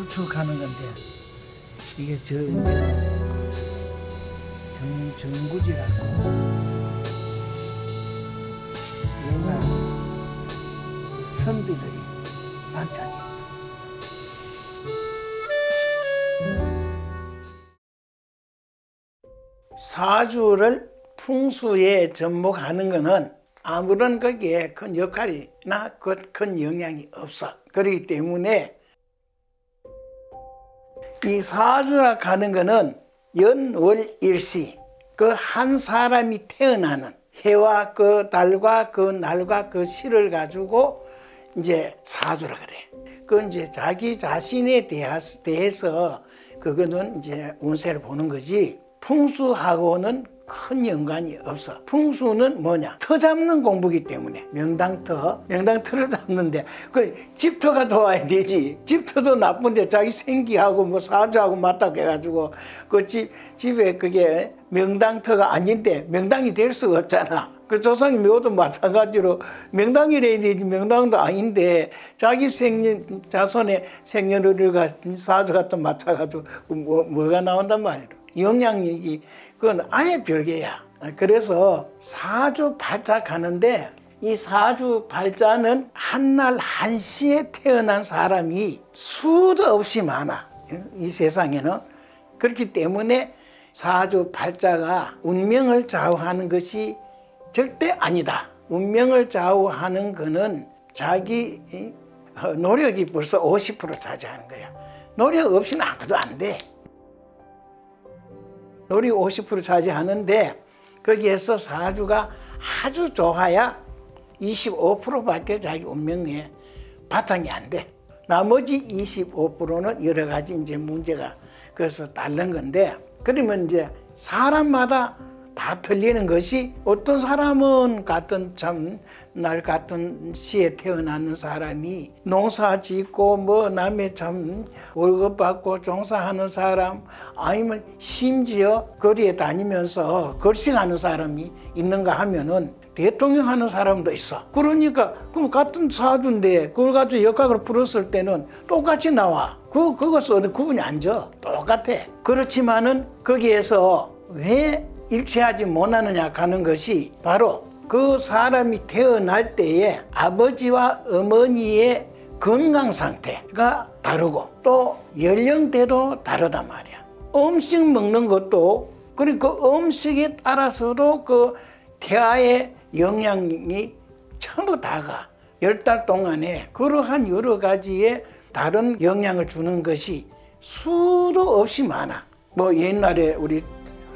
우측 가는 건데 이게 저 이제 정, 정구지라고. 옛날 선비들이 반찬이 사주를 풍수에 접목하는 것은 아무런 거기에 큰 역할이나 그큰 영향이 없어. 그렇기 때문에 이 사주라 가는 거는 연월 일시 그 한 사람이 태어나는 해와 그 달과 그 날과 그 시를 가지고 이제 사주라 그래. 그 이제 자기 자신에 대해서 그거는 이제 운세를 보는 거지. 풍수하고는 큰 연관이 없어. 풍수는 뭐냐? 터 잡는 공부기 때문에 명당터, 명당터를 잡는데 그 집터가 좋아야 되지. 집터도 나쁜데 자기 생기하고 뭐 사주하고 맞다고 해가지고 그 집 집에 그게 명당터가 아닌데 명당이 될 수가 없잖아. 그 조상이 묘도 마찬가지로 명당이래야 되지 명당도 아닌데 자기 생년 자손의 생년월일과 사주 같은 맞춰가지고 뭐, 뭐가 나온단 말이야. 영향력이 그건 아예 별개야. 그래서 사주 발작하는데 이 사주 발자는 한날 한시에 태어난 사람이 수도 없이 많아. 이 세상에는. 그렇기 때문에 사주 발자가 운명을 좌우하는 것이 절대 아니다. 운명을 좌우하는 거는 자기 이, 어, 노력이 벌써 50% 차지하는 거야. 노력 없이는 아무도 안 돼. 노력 50% 차지하는데 거기에서 사주가 아주 좋아야 25%밖에 자기 운명에 바탕이 안 돼. 나머지 25%는 여러 가지 이제 문제가 그래서 다른 건데 그러면 이제 사람마다 다 틀리는 것이 어떤 사람은 같은 참 날 같은 시에 태어나는 사람이 농사 짓고 뭐 남의 참 월급 받고 종사하는 사람 아니면 심지어 거리에 다니면서 걸싱하는 사람이 있는가 하면은 대통령 하는 사람도 있어. 그러니까 그럼 같은 사주인데 그걸 가지고 역학을 풀었을 때는 똑같이 나와. 그 그것은 구분이 안 져. 똑같아. 그렇지만은 거기에서 왜 일치하지 못하느냐 하는 것이 바로 그 사람이 태어날 때에 아버지와 어머니의 건강 상태가 다르고 또 연령대도 다르단 말이야. 음식 먹는 것도 그리고 그 음식에 따라서도 그 태아의 영향이 전부 다가 열 달 동안에 그러한 여러 가지의 다른 영향을 주는 것이 수도 없이 많아. 뭐 옛날에 우리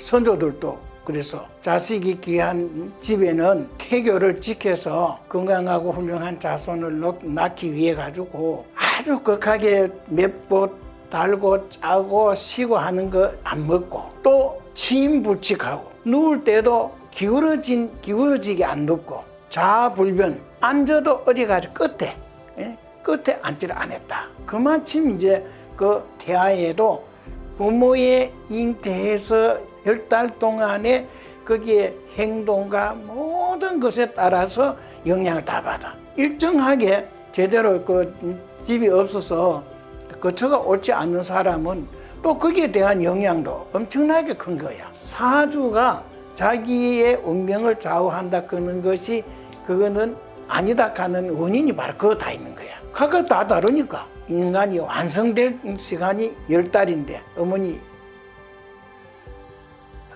선조들도 그래서 자식이 귀한 집에는 태교를 지켜서 건강하고 훌륭한 자손을 낳- 낳기 위해 가지고 아주 극하게 맵고 달고 짜고 시고 하는 거 안 먹고 또 침불칙하고 누울 때도 기울어진 기울어지게 안 눕고 좌불변 앉아도 어디 가서 끝에 예? 끝에 앉지를 안 했다. 그만큼 이제 그 태아에도 부모의 잉태에서 열 달 동안에 거기에 행동과 모든 것에 따라서 영향을 다 받아. 일정하게 제대로 그 집이 없어서 거처가 옳지 않는 사람은 또 거기에 대한 영향도 엄청나게 큰 거야. 사주가 자기의 운명을 좌우한다 그는 것이 그거는 아니다 하는 원인이 바로 그거 다 있는 거야. 각각 다 다르니까. 인간이 완성될 시간이 열 달인데 어머니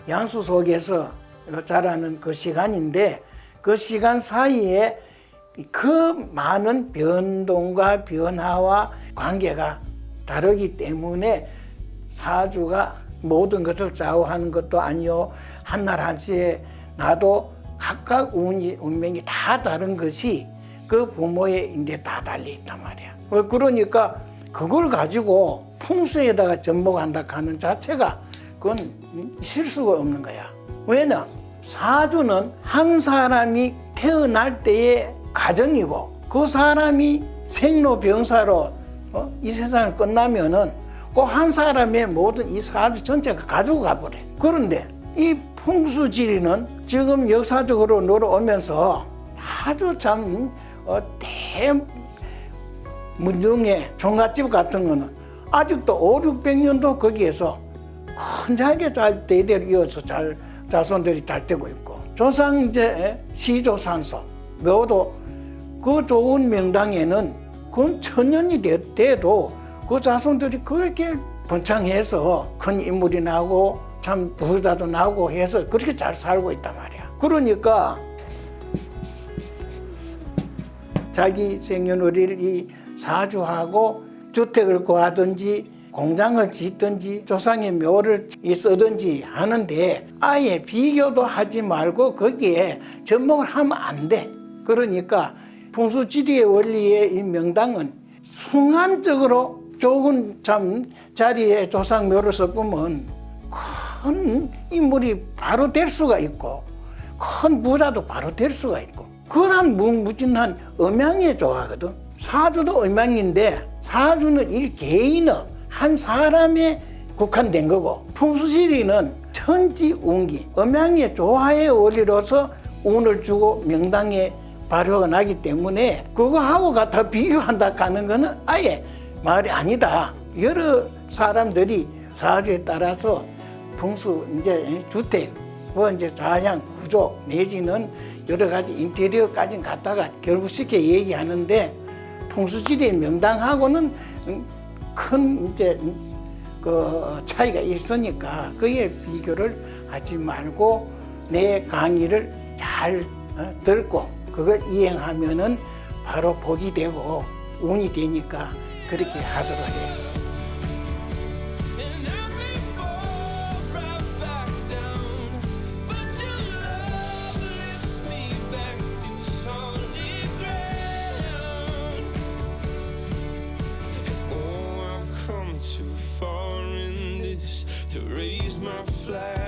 양수 속에서 자라는 그 시간인데 그 시간 사이에 그 많은 변동과 변화와 관계가 다르기 때문에 사주가 모든 것을 좌우하는 것도 아니요 한날 한시에 나도 각각 운이, 운명이 다 다른 것이 그 부모의 인데 다 달려 있단 말이야. 어, 그러니까 그걸 가지고 풍수에다가 접목한다 하는 자체가 그건 있을 수가 없는 거야. 왜냐? 사주는 한 사람이 태어날 때의 가정이고 그 사람이 생로병사로 어? 이 세상을 끝나면은 그 한 사람의 모든 이 사주 전체가 가지고 가버려. 그런데 이 풍수지리는 지금 역사적으로 놀아오면서 아주 참 어, 대 문중의 종갓집 같은 거는 아직도 5, 600년도 거기에서 건장하게 잘 대대로 이어서 잘 자손들이 잘 되고 있고 조상제 시조산소 묘도 그 좋은 명당에는 그 천년이 돼- 돼도 그 자손들이 그렇게 번창해서 큰 인물이 나고 참 부자도 나고 해서 그렇게 잘 살고 있단 말이야. 그러니까 자기 생년월일이 사주하고 주택을 구하든지 공장을 짓든지 조상의 묘를 쓰든지 하는데 아예 비교도 하지 말고 거기에 접목을 하면 안 돼. 그러니까 풍수지리의 원리의 이 명당은 순간적으로 좋은 참 자리에 조상 묘를 섞으면 큰 인물이 바로 될 수가 있고 큰 부자도 바로 될 수가 있고 그런 무궁무진한 음양에 좋아하거든 사주도 음양인데 사주는 일 개인의 한 사람에 국한된 거고 풍수지리는 천지운기 음양의 조화의 원리로서 운을 주고 명당에 발효가 나기 때문에 그거하고 갖다 비교한다 하는 거는 아예 말이 아니다. 여러 사람들이 사주에 따라서 풍수 이제 주택 뭐 이제 좌향 구조 내지는 여러 가지 인테리어까지 갖다가 결국 쉽게 얘기하는데 풍수지리의 명당하고는 음, 큰 이제 음, 그 차이가 있으니까 그에 비교를 하지 말고 내 강의를 잘 어, 듣고 그걸 이행하면은 바로 복이 되고 운이 되니까 그렇게 하도록 해. And flag